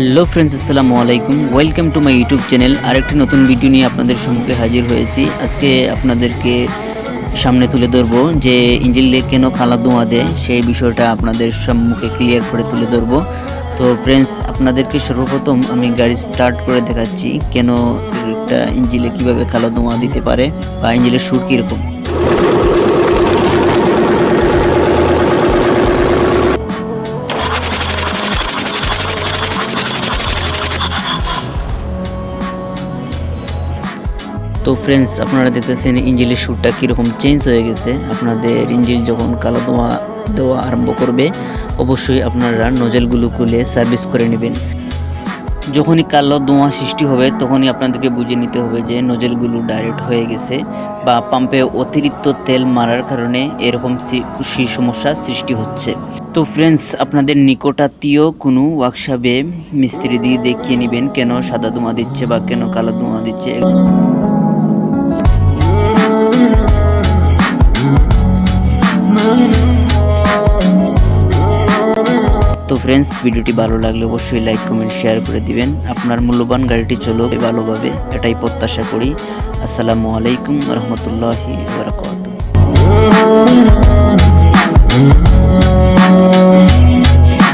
Hello friends আসসালামু আলাইকুম welcome to my YouTube channel আরেকটি নতুন ভিডিও নিয়ে আপনাদের সম্মুখে হাজির হয়েছি। আজকে আপনাদেরকে সামনে তুলে ধরবো যে ইঞ্জিলে কেন খালা ধোঁয়া দেয়, সেই বিষয়টা আপনাদের সম্মুখে ক্লিয়ার করে তুলে ধরবো। তো ফ্রেন্ডস আপনাদেরকে সর্বপ্রথম আমি গাড়ি স্টার্ট করে দেখাচ্ছি কেন একটা ইঞ্জিলে কীভাবে খালা ধোঁয়া দিতে পারে বা ইঞ্জিলের সুর কীরকম। তো ফ্রেন্ডস আপনারা দেখতেছেন ইঞ্জিলের সুরটা কীরকম চেঞ্জ হয়ে গেছে। আপনাদের ইঞ্জিল যখন কালো ধোঁয়া দেওয়া আরম্ভ করবে, অবশ্যই আপনারা নজেলগুলো খুলে সার্ভিস করে নেবেন। যখনই কালো ধোঁয়া সৃষ্টি হবে, তখনই আপনাদেরকে বুঝে নিতে হবে যে নজেলগুলো ডাইরেক্ট হয়ে গেছে বা পাম্পে অতিরিক্ত তেল মারার কারণে এরকম সমস্যা সৃষ্টি হচ্ছে। তো ফ্রেন্ডস আপনাদের নিকটাত্মীয় কোনো ওয়ার্কশপে মিস্ত্রি দিয়ে দেখিয়ে নেবেন কেন সাদা ধোঁয়া দিচ্ছে বা কেন কালো ধোঁয়া দিচ্ছে। ফ্রেন্ডস ভিডিওটি ভালো লাগলে অবশ্যই লাইক কমেন্ট শেয়ার করে দিবেন। আপনার মূল্যবান গাড়িটি চলো ভালোভাবে, এটাই প্রত্যাশা করি। আসসালামু আলাইকুম রহমতুল্লাহি বারাকাতুহু।